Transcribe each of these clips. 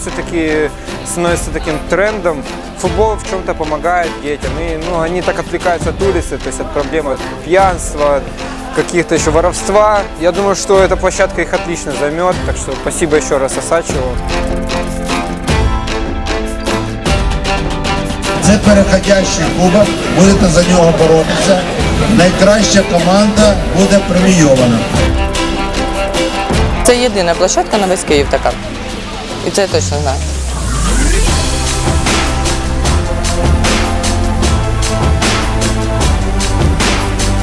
все-таки становится таким трендом. Футбол в чем-то помогает детям, и ну, они так отвлекаются от улицы, то есть от проблем от пьянства, каких-то еще воровства. Я думаю, что эта площадка их отлично займет, так что спасибо еще раз Осачеву. Це переходящий кубок, будете за нього боротися. Найкраща команда буде премійована. Це єдина площадка на весь Київ така. І це я точно знаю.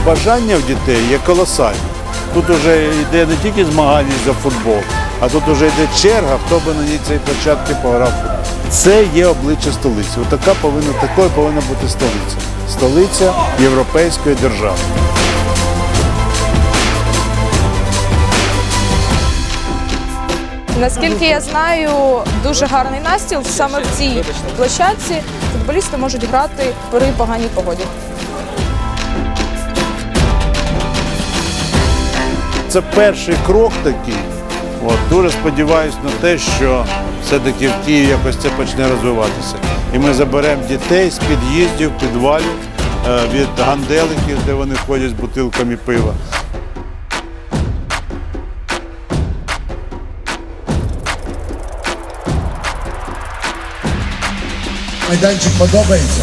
Бажання в дітей є колосальне. Тут вже йде не тільки змагання за футбол, а тут вже йде черга, хто би на ній цій площадці пограв. Це є обличчя столиці. Отака повинна такою повинна бути столиця. Столиця європейської держави. Наскільки я знаю, дуже гарний настіл. Саме в цій площадці футболісти можуть грати при поганій погоді. Це перший крок такий. От, дуже сподіваюся на те, що все-таки в Києві якось це почне розвиватися. І ми заберемо дітей з під'їздів, підвалів, е, від ганделиків, де вони ходять з бутилками пива. Майданчик подобається?